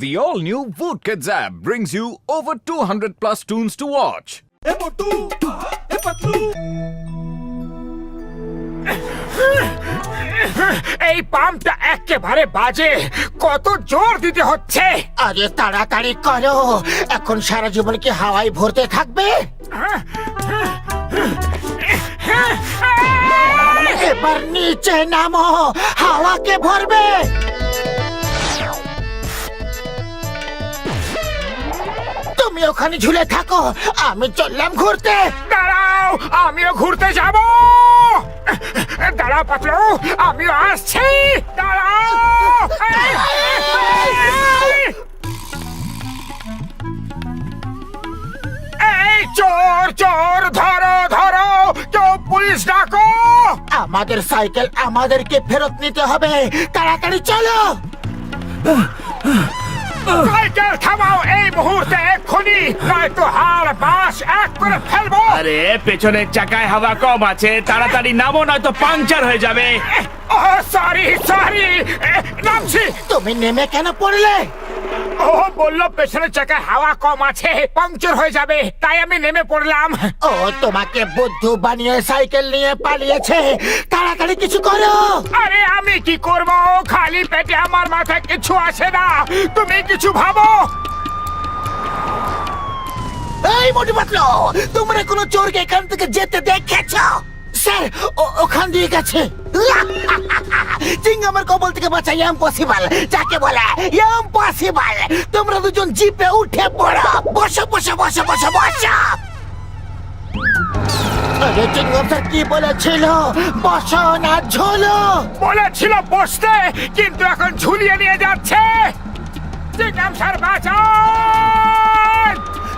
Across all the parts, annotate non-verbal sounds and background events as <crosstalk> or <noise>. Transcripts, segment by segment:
The all new Voot Kids app brings you over 200 plus tunes to watch. এই পাম্পটা একেবারে বাজে। কত জোর দিতে হচ্ছে। আরে তাড়াতাড়ি করো। এখন সারা জীবন কি হাওয়ায় ভরতে থাকবে? এবার নিচে নামো। হাওয়াকে ভরবে। তুমি ওখানে ঝুলে থাকো। আমি চললাম ঘুরতে। দাঁড়াও আমিও ঘুরতে যাব। দাঁড়াও পাতলু আমিও আসছি। দাঁড়াও। এই, এই, এই চোর চোর ধরো ধরো কেউ পুলিশ ডাকো। আমাদের সাইকেল আমাদেরকে ফেরত নিতে হবে। তাড়াতাড়ি চলো। সাইকেল থামাও এই মুহূর্তে এক্ষুনি নয়তো হাড় বাস এক করে ফেলব। আরে পেছনের চাকায় হাওয়া কম আছে তাড়াতাড়ি নামো নয়তো পাংচার হয়ে যাবে। ও সরি সরি নামছি। তুমি নেমে কেন পড়লে? ও বলল পেছনের চাকায় হাওয়া কম আছে পাংচার হয়ে যাবে তাই আমি নেমে পড়লাম। ও তোমাকে বুদ্ধু বানিয়ে সাইকেল নিয়ে পালিয়েছে তাড়াতাড়ি কিছু করো। আরে আমি কি করব? খালি পেটে আমার মাথায় কিছু আসে না। তুমি কিছু ভাবো? এই মোটু পাতলো তোমরা কোনো চোরকে এখান থেকে যেতে দেখেছ? স্যার ও- ওখান দিয়ে গেছে। <laughs> চিংগামের কবল থেকে বাঁচা ইম্পসিবল যাকে বলে ইম্পসিবল তোমরা দুজন জিপে উঠে পড়ো। বসো বসো বসো বসো বসো। আরে চিংগাম স্যার কি বলেছিল? বসো না ঝোলো। বলেছিল বসতে কিন্তু এখন ঝুলিয়ে নিয়ে যাচ্ছে। চিংগাম স্যার বাঁচান!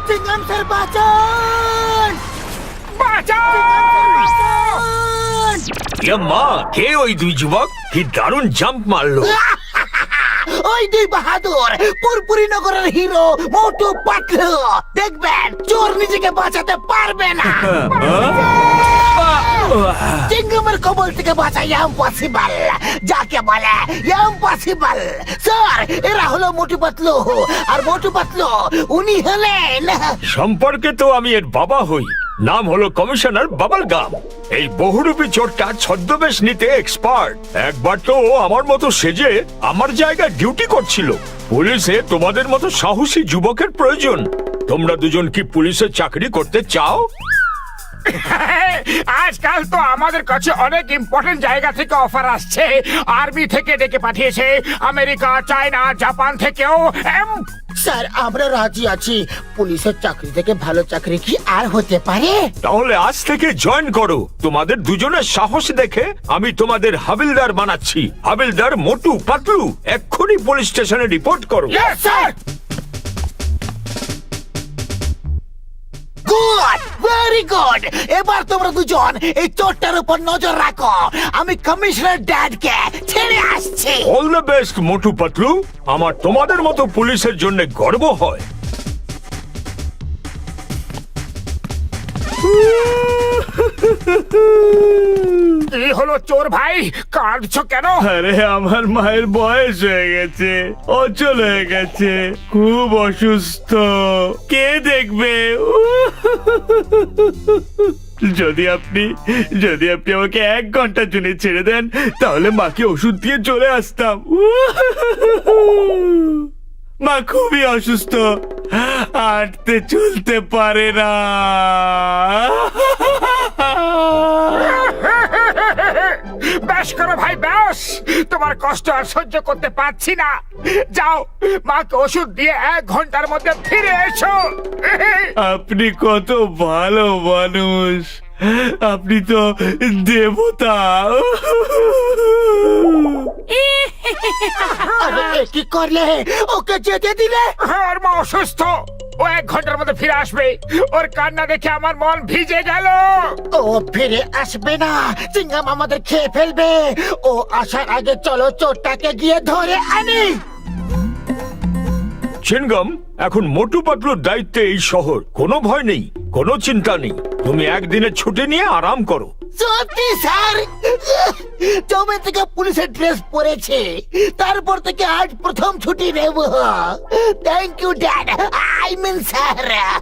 চিংগাম স্যার বাঁচান! বাঁচান! মা কে ওই দুই যুবক? কি দারুণ জাম্প মারলো। ওই দুই বাহাদুর পুরপুরি নগরের হিরো মোটু পাতলু। দেখবেন চোর নিজেকে বাঁচাতে পারবে না। <laughs> চিংগামের কবল থেকে বাঁচা ইম্পসিবল যাকে বলে ইম্পসিবল স্যার এরা হলো মোটু পাতলু। আর মোটু পাতলু উনি হলেন সম্পর্কে তো আমি এর বাবা হই। নাম হলো কমিশনার বাবাল গাম এই বহুরূপী চোরটা ছদ্মবেশ নিতে এক্সপার্ট একবার তো আমার মতো সেজে আমার জায়গায় ডিউটি করছিল। পুলিশে তোমাদের মতো সাহসী যুবকের প্রয়োজন। তোমরা দুজন কি পুলিশের চাকরি করতে চাও? <laughs> আজকাল তো আমাদের কাছে অনেক ইম্পর্টেন্ট জায়গা থেকে অফার আসছে। আর্মি থেকে ডেকে পাঠিয়েছে। আমেরিকা চায়না জাপান থেকেও। স্যার আমরা রাজি আছি। পুলিশের চাকরি থেকে ভালো চাকরি কি আর হতে পারে? তাহলে আজ থেকে জয়েন করো। তোমাদের দুজনের সাহস দেখে আমি তোমাদের হাবিলদার বানাচ্ছি। হাবিলদার মোটু পাতলু এক্ষুনি পুলিশ স্টেশনে রিপোর্ট করো। Yes, গুড ভেরি গুড এবার তোমরা দুজন এই চোরটার উপর নজর রাখো। আমি কমিশনার ড্যাডকে ছেড়ে আসছি। All the best Motu Patlu. আমার তোমাদের মতো পুলিশের জন্য গর্ব হয়। <laughs> কি হলো চোর ভাই, কাঁদছো কেন? আরে, আমার মায়ের বয়স হয়ে গেছে, অচল হয়ে গেছে, খুব অসুস্থ। কে দেখবে? <laughs> যদি আপনি যদি আপনি আমাকে এক ঘণ্টার জন্য ছেড়ে দেন, তাহলে মাকে ওষুধ দিয়ে চলে আসতাম। <laughs> মা খুবই অসুস্থ। হাঁটতে চলতে পারে না। বেশ করো ভাই বেশ তোমার কষ্ট আর সহ্য করতে পারছি না। যাও মাকে ওষুধ দিয়ে এক ঘণ্টার মধ্যে ফিরে এসো। আপনি কত ভালো মানুষ। আপনি তো দেবতা। কি করলে? ওকে যেতে দিলে? ওর মা অসুস্থ। ও এক ঘণ্টার মধ্যে ফিরে আসবে। ওর কান্না দেখে আমার মন ভিজে গেল। ও ফিরে আসবে না। চিংগাম আমাদের খেয়ে ফেলবে। ও আসার আগে চলো চোরটাকে গিয়ে ধরে আনি। চিনগম এখন মোটু পাতলুর দায়িত্বে এই শহর। কোনো ভয় নেই, কোনো চিন্তা নেই। তুমি একদিনের ছুটি নিয়ে আরাম করো। সত্যি, স্যার। জবে থেকে পুলিশের ড্রেস পরেছে। তারপর থেকে আজ প্রথম ছুটি নেব। Thank you dad I mean sir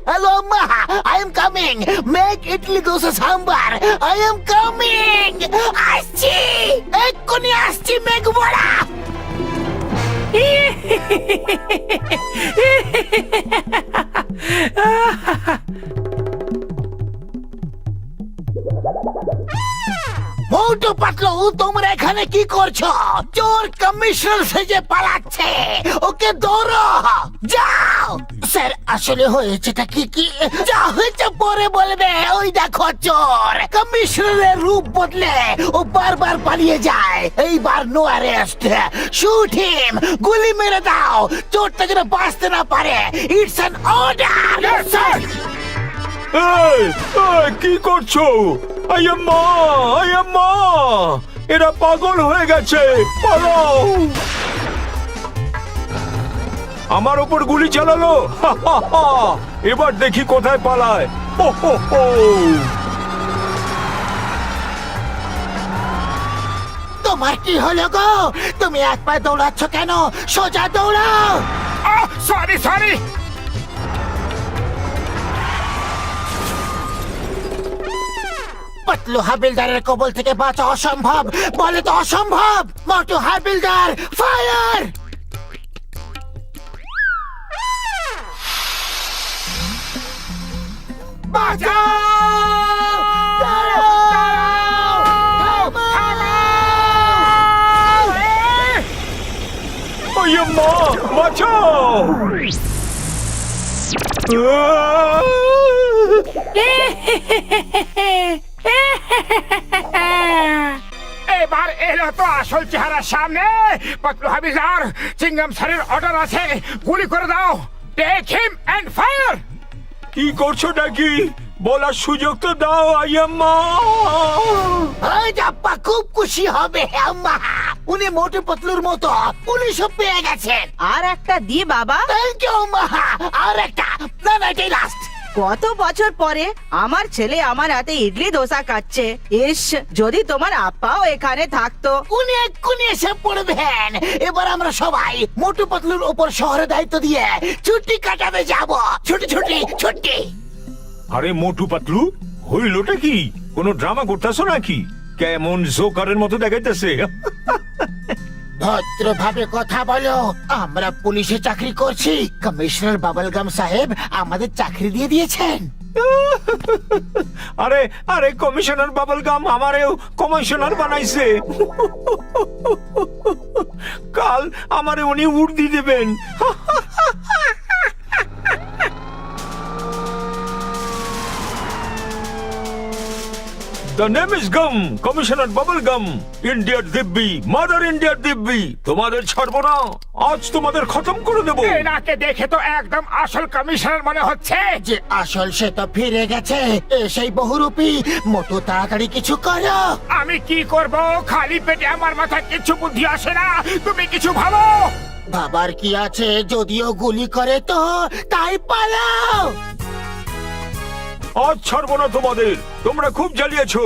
hello মা I am coming make idli dosa sambar I am coming আসছি এক্ষুনি আসছি মেঘ বড়া মোটু পাতলু তোমরা এখানে কি করছ? চোর কমিশনার সেজে পালাচ্ছে। ওকে ধরো। যাও। স্যার আসলে হয়েছেটা কি কি? যা হয়েছে পরে বলবে। ওই দেখো চোর কমিশনারের রূপ বদলে ও বারবার পালিয়ে যায়। এইবার নো অ্যারেস্ট শুট হিম গুলি মেরে দাও। চোরটা যেন বাঁচতে না পারে। ইটস অ্যান অর্ডার স্যার কি করছ? আয়াম্মা আয়াম্মা এরা পাগল হয়ে গেছে। পালাও! আমার ওপর গুলি চালালো। হা, হা, হা। এবার দেখি কোথায় পালায়। হো, হো, হো। তোমার কি হলো গো? তুমি এক পায়ে দৌড়াচ্ছ কেন? সোজা দৌড়াও সরি সরি পাতলু হাবিলদারের কবল থেকে বাঁচা অসম্ভব। বলে তো অসম্ভব। মোটু হাবিলদার ফায়ার বাঁচাও! আহ! এবার এলো তো আসল চেহারা সামনে। পাতলু হাবিজার চিঙ্গাম স্যারের অর্ডার আছে। গুলি করে দাও। টেক হিম এন্ড ফায়ার কি করছ নাকি? বলার সুযোগ তো দাও আয়াম্মা আজ আপ্পা খুব খুশি হবে আম্মা। উনি মোটে পতলুর মতো উনি সব পেয়ে গেছেন। আর একটা দি বাবা। থ্যাংক ইউ আম্মা। আর একটা। না না এটাই লাস্ট কত বছর পরে আমার ছেলে আমার হাতে ইডলি দোসা খাচ্ছে। ইস যদি তোমার আপ্পাও এখানে থাকতো। উনি এক্ষুনি এসে পড়বেন? এবার আমরা সবাই মোটু পাতলুর উপর শহরে দায়িত্ব দিয়ে ছুটি কাটাতে যাব। ছুটি ছুটি ছুটি। আরে মোটু পাতলু হইলোটা কি? কোনো ড্রামা করতেছো নাকি? কেমন জোকারের মতো দেখাইতেছে। ভদ্রভাবে কথা বলো। আমরা পুলিশে চাকরি করছি। কমিশনার বাবলগাম সাহেব আমাদের চাকরি দিয়ে দিয়েছেন। আরে আরে, কমিশনার বাবলগাম আমারেও কমিশনার বানাইছে। কাল আমারে উনি উর্দি দেবেন। <laughs> The name is Gum, Commissioner Bubble Gum, ইন্ডিয়ার দিব্যি মাদার ইন্ডিয়ার দিব্যি তোমাদের ছাড়বো না। আজ তোমাদের খতম করে দেবো। এনাকে দেখে তো একদম আসল কমিশনার মনে হচ্ছে। যে আসল সে তো ফিরে গেছে। এ সেই বহুরূপী মতো তাড়াতাড়ি কিছু করো। আমি কি করব? খালি পেটে আমার মাথায় কিছু বুদ্ধি আসে না। তুমি কিছু ভাবো? বাবার কি আছে? যদিও গুলি করে তো তাই পালাও। আজ ছাড়বো না তোমাদের। তোমরা খুব জ্বালিয়েছো।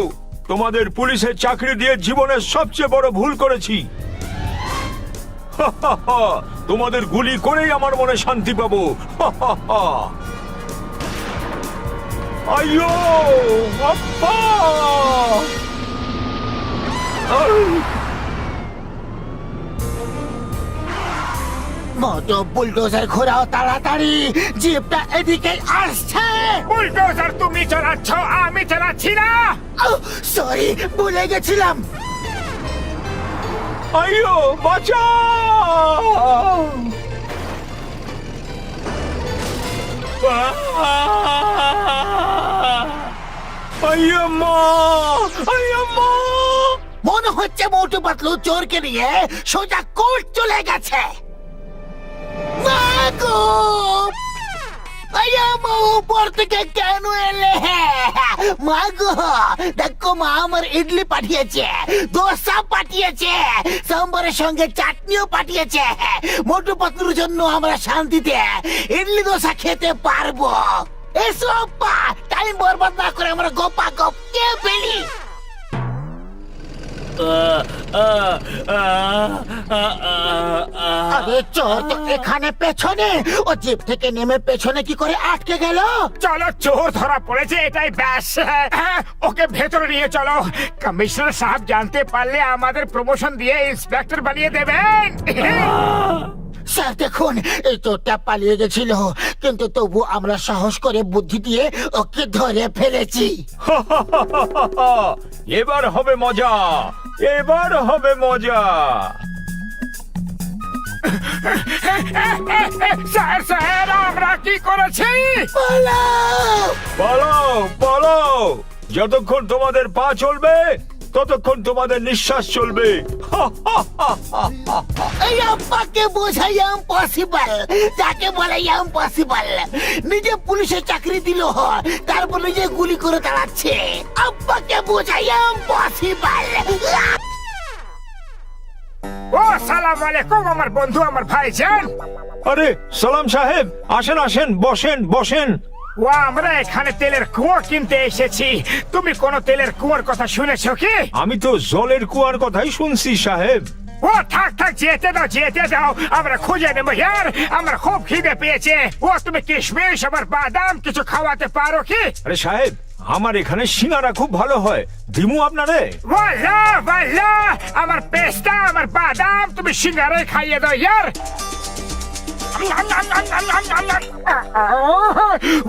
তোমাদের পুলিশের চাকরি দিয়ে জীবনের সবচেয়ে বড় ভুল করেছি। তোমাদের গুলি করেই আমার মনে শান্তি পাবো। আইয়ো আপ্পা মোটো বুলডোজার ঘোরাও তাড়াতাড়ি জিপটা এদিকে আসছে। বুলডোজার তুমি চালাচ্ছ আমি চালাচ্ছি না। সরি ভুলে গেছিলাম। আইয়ো বাঁচাও। মনে হচ্ছে মোটু পাতলু চোরকে নিয়ে সোজা কোর্ট চলে গেছে। মাগো! উপর থেকে কেন এলে? মা দেখো মা আমার ইডলি পাঠিয়েছে, দোসা পাঠিয়েছে, সাম্বারের সঙ্গে চাটনিও পাঠিয়েছে। মোটু পাতলুর জন্য আমরা শান্তিতে ইডলি দোসা খেতে পারব। এসো টাইম বরবাদ না করে আমরা গোপা গপ কে ফেলি। আরে চোর তো এখানে পেছনে। ও জিপ থেকে নেমে পেছনে কি করে আটকে গেল? চলো চোর ধরা পড়েছে এটাই ব্যাস। হ্যাঁ, ওকে ভেতরে নিয়ে চলো। কমিশনার সাহেব জানতে পারলে আমাদের প্রমোশন দিয়ে ইন্সপেক্টর বানিয়ে দেবেন। স্যার দেখুন এই চোরটা পালিয়ে গেছিল। কিন্তু তবু আমরা সাহস করে বুদ্ধি দিয়ে ওকে ধরে ফেলেছি। এবার হবে মজা। এবার হবে মজা স্যার স্যার আমরা কি করেছি পালাও! পালাও পালাও যতক্ষণ তোমাদের পা চলবে ততক্ষণ তোমাদের নিঃশ্বাস চলবে? এই আব্বাকে বোঝাই ইম্পসিবল যাকে বলে ইম্পসিবল নিজে পুলিশের চাকরি দিল তারপর নিজে গুলি করে দাঁড়াচ্ছে আব্বাকে বোঝাই ইম্পসিবল ও সালাম আলাইকুম আমার বন্ধু আমার ভাইজান। আরে সালাম সাহেব আসেন আসেন বসেন বসেন। ও আমরা এখানে তেলের কুয়ো কিনতে এসেছি। তুমি কোন তেলের কুয়োর কথা শুনেছো কি? আমি তো জলের কুয়ার কথাই শুনছি সাহেব। ও থাক থাক যেতে দাও যেতে দাও। আমরা খুঁজে নেব ইয়ার আমার খুব খিদে পেয়েছে। ও তুমি কিশমিশ আমার বাদাম কিছু খাওয়াতে পারো কি? আরে সাহেব আমার এখানে সিঙ্গারা খুব ভালো হয়। দিমু আপনারে? আমার পেস্তা আমার বাদাম তুমি সিঙ্গারাই খাইয়ে দাও ইয়ার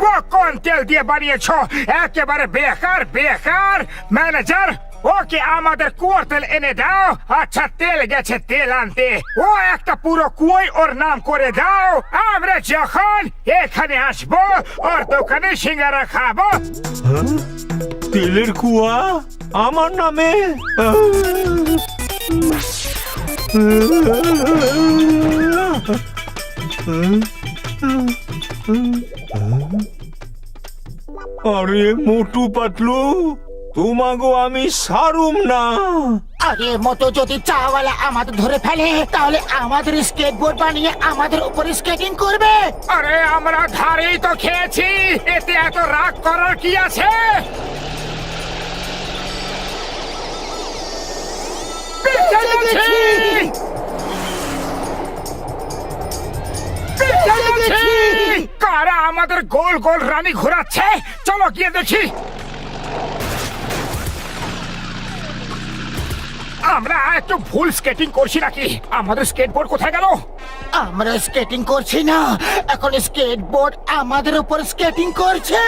ও কোন তেল দিয়ে বানিয়েছো একেবারে বেকার বেকার ম্যানেজার ওকে আমাদের কুয়োর তেল এনে দাও আচ্ছা তেল গেছে তেল আনতে ও একটা পুরো কুয়োই ওর নাম করে দাও আমরা যখন এখানে আসব ওর দোকানে সিঙ্গারা খাব তেলের কুয়া আমার নামে আরে মোটু পাতলু তোমাগো আমি সারুম না। আরে মতো যদি চাওয়ালা আমাদের ধরে ফেলে তাহলে আমাদের স্কেটবোর্ড বানিয়ে আমাদের উপর স্কেটিং করবে। আরে আমরা ধারেই তো খেয়েছি এতে এত রাগ করার কি আছে? গেছি! কারা আমাদের গোল গোল রানী ঘোরাচ্ছে চলো গিয়ে দেখি আমরা একটু ভুল স্কেটিং করছি নাকি আমাদের স্কেটবোর্ড কোথায় গেল আমরা স্কেটিং করছি না এখন স্কেটবোর্ড আমাদের উপর স্কেটিং করছে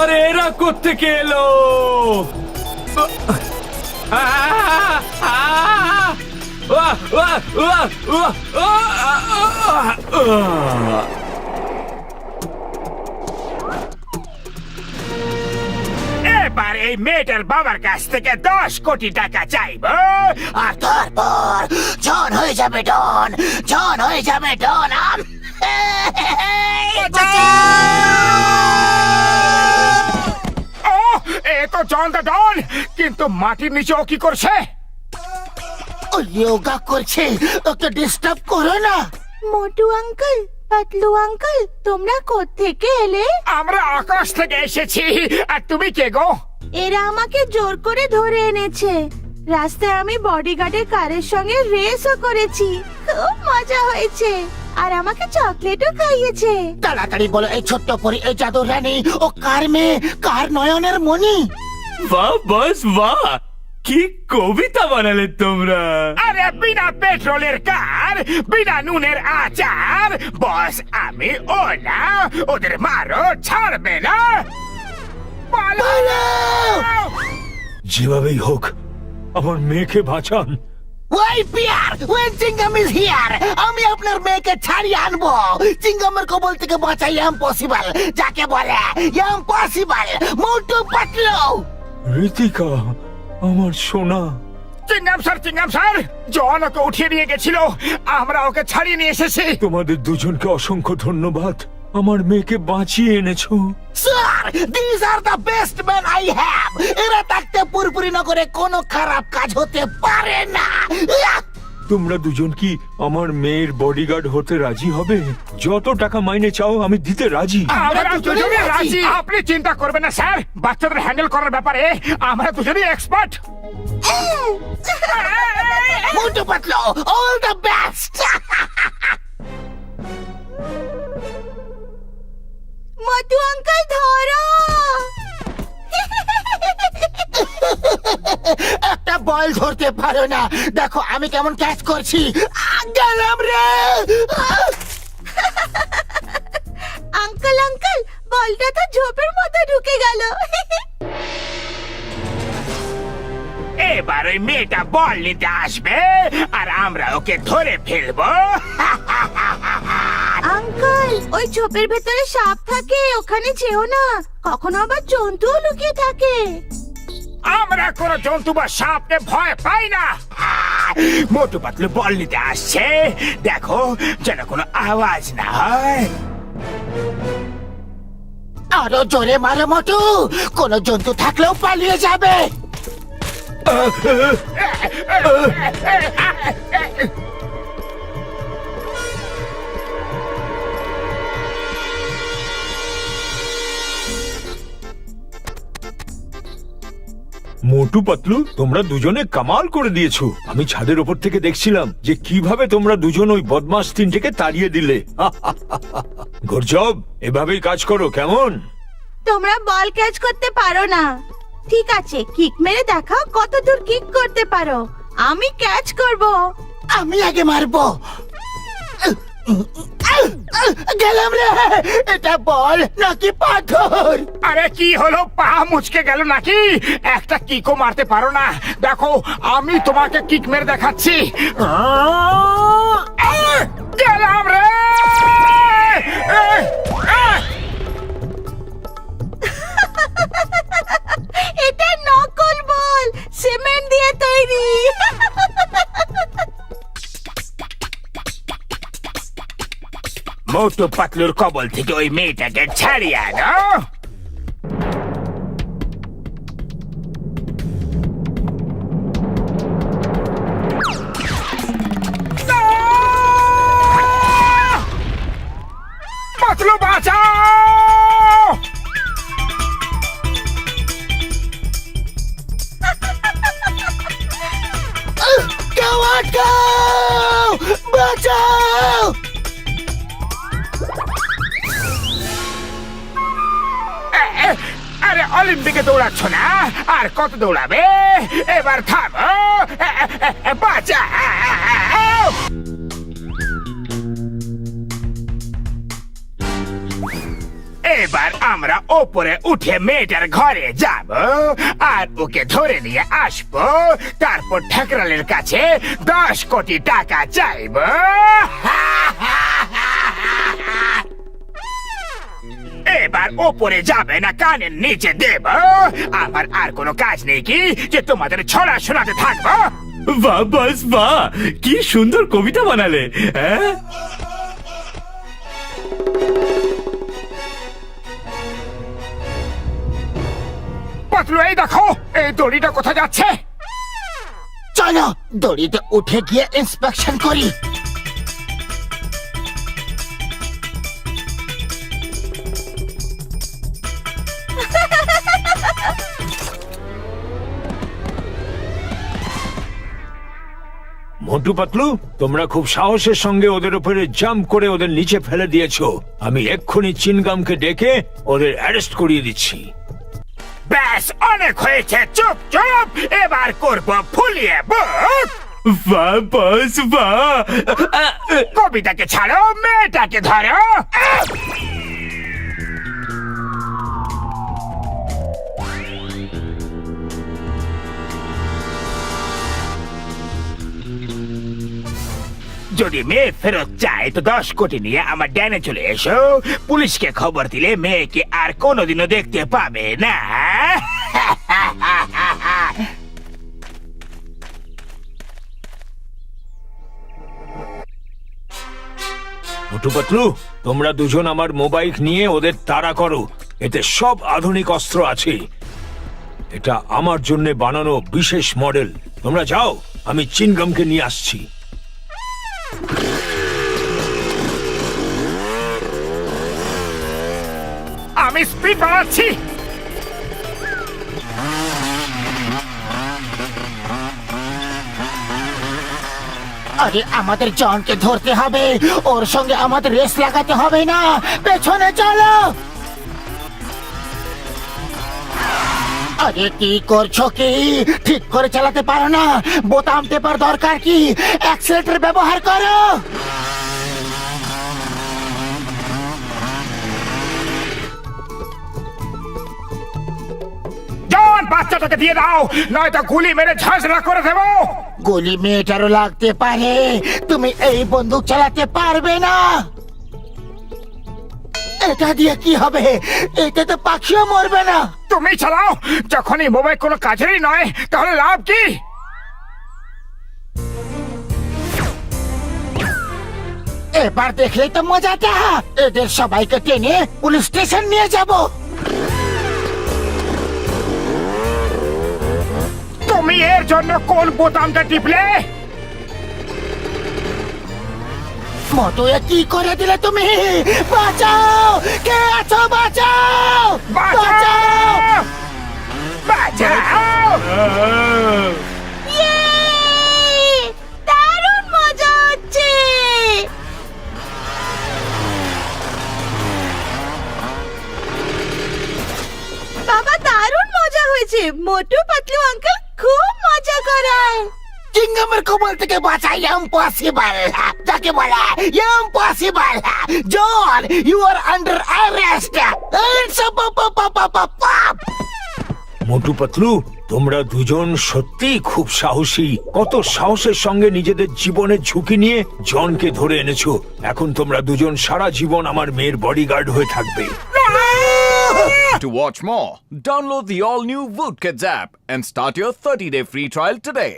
আরে এরা কোত্থেকে এলো এবার এই মেয়েটার বাবার কাছ থেকে দশ কোটি টাকা চাইব। আর তারপর জন হয়ে যাবে ডন জন হয়ে যাবে ডন। আম ও এ তো জন দা ডন কিন্তু মাটির নিচে ও কি করছে? ও যোগা করছে ওকে ডিস্টার্ব করো না। মোটু আঙ্কেল পাতলু আঙ্কেল তোমরা কোত্থেকে এলে? আমরা আকাশ থেকে এসেছি আর তুমি কে গো? এরা আমাকে জোর করে ধরে এনেছে। রাস্তায় আমি বডিগার্ডের কারের সঙ্গে রেসও করেছি। খুব মজা হয়েছে। আর আমাকে চকলেটও খাইয়েছে। তাড়াতাড়ি বলো এই ছোট্ট পরি এই জাদুর রানী ও কার মেয়ে কার নয়নের মণি? বাহ বস বাহ। কি কবিতা বানালে তোমরা? আরে বিনা পেট্রোলের কার বিনা নুনের আচার বস আমি ও না ওদের মারো ছাড়বে না! যেভাবেই হোক আমার মেয়েকে বাঁচান। ওই পিয়ার ওই চিঙ্গাম ইজ হিয়ার আমি আপনার মেয়েকে ছাড়িয়ে আনব। চিঙ্গামের কবল থেকে বাঁচাই ইম্পসিবল যাকে বলে ইম্পসিবল মোটু পাতলু। ঋতিকা আমার সোনা। চিংগাম স্যার চিংগাম স্যার জন ওকে উঠিয়ে নিয়ে গেছিল। আমরা ওকে ছাড়িয়ে নিয়ে এসেছি। তোমাদের দুজনকে অসংখ্য ধন্যবাদ। আমার মেয়েকে বাঁচিয়ে এনেছো। Sir this are the best man I have এরা থাকতে পুরপুরি নগরে কোনো খারাপ কাজ হতে পারে না! তোমরা দুজন কি আমার মেয়ের বডিগার্ড হতে রাজি হবে? যত টাকা মাইনে চাও আমি দিতে রাজি। আমরা আপনি চিন্তা করবেন না স্যার। বাচ্চাদের হ্যান্ডেল করার ব্যাপারে আমরা দুজনেই expert Motu Patlu all the best Madhu uncle ধরো বল ধরতে পারো না। দেখো আমি কেমন ক্যাচ করছি। গেলাম রে! আঙ্কেল আঙ্কেল বলটা তো ঝোপের মতো ঢুকে গেল। এবার ওই মেয়েটা বল নিতে আসবে আর আমরা ওকে ধরে ফেলব। আঙ্কেল ওই ঝোপের ভেতরে সাপ থাকে ওখানে যেও না। কখনো আবার জন্তুও লুকিয়ে থাকে। আমরা কোনো জন্তু বা সাপকে ভয় পাই না মোটু পাতলু বল নিতে আসছে দেখো যেন কোনো আওয়াজ না হয় আরও জোরে মারো মোটু কোন জন্তু থাকলেও পালিয়ে যাবে মোটু পাতলু তোমরা দুজনে কামাল করে দিয়েছ। আমি ছাদের ওপর থেকে দেখছিলাম যে কীভাবে তোমরা দুজন ওই বদমাস তিনটেকে তাড়িয়ে দিলে। <laughs> গর্জব এভাবেই কাজ করো কেমন? তোমরা বল ক্যাচ করতে পারো না। ঠিক আছে কিক মেরে দেখাও কত দূর কিক করতে পারো। আমি ক্যাচ করব। আমি আগে মারবো। গেলাম রে। এটা বল নাকি পাথর? আরে কি হলো? পা মুচকে গেল নাকি? একটা কিকও মারতে পারো না। দেখো আমি তোমাকে কিক মেরে দেখাচ্ছি। গেলাম রে! এটা নকল বল সিমেন্ট দিয়ে তৈরি। মোটু পাতলুর কবল থেকে ওই মেয়েটাকে ছাড়িয়ে আনো কত দৌড়াবে। এবার থামো। বাঁচাও। এবার আমরা ওপরে উঠে মেয়েটার ঘরে যাব আর ওকে ধরে নিয়ে আসব। তারপর ঠেকরালের কাছে দশ কোটি টাকা চাইব। <laughs> এবার ওপরে যাবে না কানের নিচে দেব। আমার আর কোনো কাজ নেই কি? যে তোমাদের ছড়া শোনাতে থাকব। বাহ বাস বাহ কি সুন্দর কবিতা বানালে হ্যাঁ? পাতলু এই দেখো এই দড়িটা কোথায় যাচ্ছে? চলো দড়িতে উঠে গিয়ে ইন্সপেকশন করি। মোটু পাতলু তোমরা খুব সাহসের সঙ্গে ওদের উপরে জাম্প করে ওদের নিচে ফেলে দিয়েছ। আমি এক্ষুনি চিনগামকে ডেকে ওদের অ্যারেস্ট করিয়ে দিচ্ছি। ব্যাস অনেক হয়েছে। চুপ চুপ। এবার করব ফুলিয়ে বুক বাহ বাস বাহ কবিতাকে ছাড়ো মেয়েটাকে ধরো। যদি মেয়ে ফেরত চায়, তো দশ কোটি নিয়ে আমার ড্যানে চলে এসো। পুলিশকে খবর দিলে মেয়েকে আর কোনোদিনও দেখতে পাবে না। তোমরা দুজন আমার মোবাইল নিয়ে ওদের তাড়া করো। এতে সব আধুনিক অস্ত্র আছে। এটা আমার জন্য বানানো বিশেষ মডেল। তোমরা যাও, আমি চিনগমকে নিয়ে আসছি। আমি স্পিড বাড়াচ্ছি। আরে আমাদের জনকে ধরতে হবে। ওর সঙ্গে আমাদের রেস লাগাতে হবে না। পেছনে চলো। আরে কি করছ কি? ঠিক করে চালাতে পারো না। বোতাম টেপার দরকার কি? অ্যাক্সিলেটর ব্যবহার করো। বাচ্চাটাকে দিয়ে দাও নয়তো গুলি মেরে ঝাঁঝরা করে দেবো। গুলি মেয়েটারও লাগতে পারে। তুমি এই বন্দুক চালাতে পারবে না। এটা দিয়ে কি হবে? এতে তো পাখিও মরবে না। তুমি চালাও যখন এই মোবাইল কোনো কাজেরই নয় তাহলে লাভ কি? এবার দেখলেই তো মজা মজাটা এদের সবাইকে টেনে পুলিশ স্টেশন নিয়ে যাব। তুমি এর জন্য কোন বোতামটা টিপলে? মতো এ কি করে দিলে তুমি? বাঁচাও! কে আছো? বাঁচাও! বাঁচাও! বাঁচাও! ইয়ে! দারুণ মজা হচ্ছে! বাবা দারুণ মজা হয়েছে। মোটু পাতলু আঙ্কেল খুব মজা করায়। চিঙ্গামের কবল থেকে বাঁচা ইম্পসিবল যাকে বলে impossible John you are under arrest Motu Patlu তোমরা দুজন সত্যিই খুব সাহসী। কত সাহসের সঙ্গে নিজেদের জীবনের ঝুঁকি নিয়ে জনকে ধরে এনেছো। এখন তোমরা দুজন সারা জীবন আমার মেয়ের বডিগার্ড হয়ে থাকবে। To watch more, download the all new Woodkids app and start your 30 day free trial today.